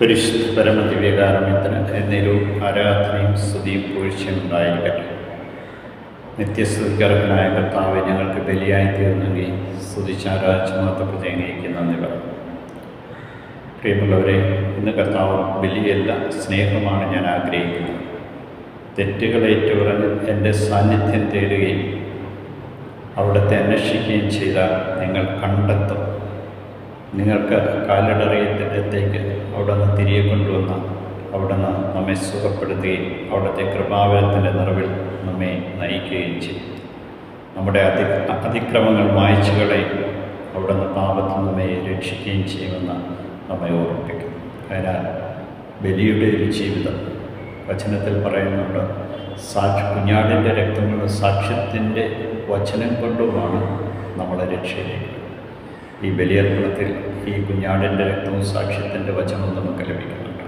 പരിശുദ്ധ പരമദിവ്യകാരണത്തിന് എന്നേരവും ആരാധനയും സ്തുതിയും പൂഴ്ചയും ഉണ്ടായിരിക്കട്ടെ. നിത്യസ്തുതിക്കർഹനായ കർത്താവ് ഞങ്ങൾക്ക് ബലിയായി തീർന്നെങ്കിൽ സ്തുതിച്ച് ആരാധിച്ച് മാത്രപ്രതേങ്ങയ്ക്ക് നന്ദി പ്രിയമുള്ളവരെ ഇന്ന് കർത്താവ് ബലിയല്ല സ്നേഹമാണ് ഞാൻ ആഗ്രഹിക്കുന്നത്. തെറ്റുകൾ ഏറ്റുപറഞ്ഞ് എന്റെ സാന്നിധ്യം തേടുകയും അവിടുത്തെ അന്വേഷിക്കുകയും ചെയ്താൽ നിങ്ങൾ കണ്ടെത്തും. നിങ്ങൾക്ക് കാലിടറിയത്തിലേക്ക് നിന്ന് തിരികെ കൊണ്ടുവന്ന അവിടെ നിന്ന് നമ്മെ സുഖപ്പെടുത്തുകയും അവിടുത്തെ കൃപാവരത്തിന്റെ നിറവിൽ നമ്മെ നയിക്കുകയും ചെയ്യും. നമ്മുടെ അതി അതിക്രമങ്ങൾ മായച്ചുകളെ നിന്ന് പാപത്തിൽ നമ്മെ രക്ഷിക്കുകയും ചെയ്യുമെന്ന് നമ്മെ ഓർമ്മിപ്പിക്കും. അതിനാൽ ബലിയുടെ ഒരു ജീവിതം വചനത്തിൽ പറയുന്നുണ്ട്. സാക്ഷി കുഞ്ഞാടിന്റെ രക്തം കൊണ്ട് സാക്ഷ്യത്തിന്റെ വചനം കൊണ്ടുമാണ് നമ്മളെ രക്ഷയിലേക്ക് ഈ ബലിയർപ്പണത്തിൽ ഈ കുഞ്ഞാടിന്റെ രക്തവും സാക്ഷ്യത്തിന്റെ വചനവും നമുക്ക് ലഭിക്കുന്നുണ്ട്.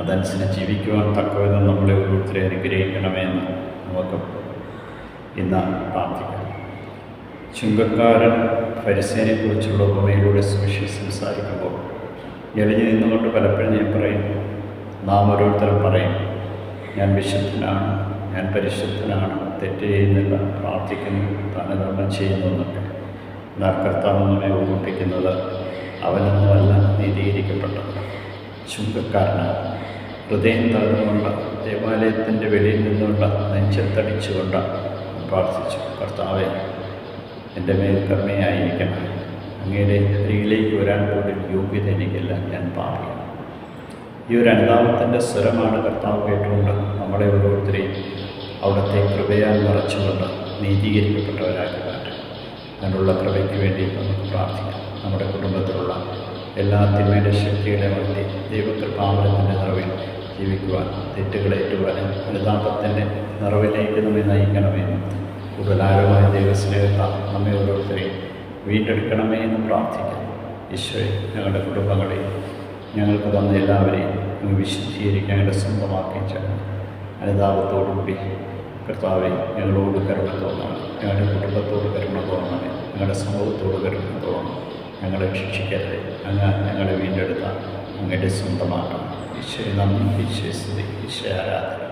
അതനുസരിച്ച് ജീവിക്കുവാൻ തക്കവിധം നമ്മളെ ഓരോരുത്തരെ അനുഗ്രഹിക്കണമെന്ന് നമുക്ക് ഇന്ന് പ്രാർത്ഥിക്കാം. ചുങ്കക്കാരൻ പരിസേനെ കുറിച്ചുള്ള ഉപമയിലൂടെ സുവിശേഷം സംസാരിക്കുമ്പോൾ എളിഞ്ഞു നിന്നുകൊണ്ട് പലപ്പോഴും ഞാൻ പറയും നാം ഓരോരുത്തരും പറയും ഞാൻ വിശുദ്ധനാണ് ഞാൻ പരിശുദ്ധനാണ് തെറ്റ് ചെയ്യുന്നില്ല പ്രാർത്ഥിക്കുന്നു ദാനധർമ്മം ചെയ്യുന്നു എന്നൊക്കെ. എന്നാൽ കർത്താവ് നമ്മെ ഓർമ്മിപ്പിക്കുന്നത് അവനൊന്നുമല്ല നീതീകരിക്കപ്പെട്ടത്. ചുങ്കക്കാരനാണ് ഹൃദയം തകർന്നുകൊണ്ട് ദേവാലയത്തിന്റെ വെളിയിൽ നിന്നുകൊണ്ട് നെഞ്ചത്തടിച്ചുകൊണ്ട് പ്രാർത്ഥിച്ചു കർത്താവെ എന്റെ മേൽ കർമ്മയായിരിക്കണം അങ്ങയുടെ അരികിലേക്ക് വരാൻ പോലും യോഗ്യത എനിക്കില്ല ഞാൻ പാപിയാണ്. ഈ ഒരു അനുതാപത്തിന്റെ സ്വരമാണ് കർത്താവ് കേട്ടുകൊണ്ട് നമ്മളെ ഓരോരുത്തരെയും അവിടുത്തെ കൃപയാൽ നിറച്ചുകൊണ്ട് നീതീകരിക്കപ്പെട്ടവരാക്കി മാറ്റും അതിനുള്ള കൃപയ്ക്ക് വേണ്ടി നമുക്ക് പ്രാർത്ഥിക്കാം. നമ്മുടെ കുടുംബത്തിലുള്ള എല്ലാ തിന്മയുടെ ശക്തികളെ വളർത്തി ദൈവകൃപാമരത്തിന്റെ നിറവിൽ ജീവിക്കുവാൻ തെറ്റുകളെ ഏറ്റുപറഞ്ഞ് അനുതാപത്തിന്റെ നിറവിലേക്ക് നമ്മെ നയിക്കണമെന്നും കൂടുതലാരമായ ദൈവസ്നേഹത്ത നമ്മെ ഓരോരുത്തരെയും വീണ്ടെടുക്കണമേ എന്ന് പ്രാർത്ഥിക്കാം. ഈശോയെ ഞങ്ങളുടെ കുടുംബങ്ങളെ ഞങ്ങൾക്ക് തന്ന എല്ലാവരെയും വിശുദ്ധീകരിക്കാൻ ഞങ്ങളുടെ സ്വന്തമാക്കുകയും ചെയ്യണം അനുതാപത്തോടുകൂടി കർത്താവെ ഞങ്ങളോട് കരുണ തോന്നണം. ഞങ്ങളുടെ കുടുംബത്തോട് കരുണ തോന്നണമേ. ഞങ്ങളുടെ സമൂഹത്തോട് കരുണ തോന്നണം ഞങ്ങളെ ശിക്ഷിക്കരുത്. അങ്ങ് ഞങ്ങളെ വീണ്ടെടുത്ത അങ്ങയുടെ സ്വന്തമാക്കണം. ഈശ്വരി നന്ദി. ഈശ്വരി സ്തുതി. ഈശ്വര ആരാധന.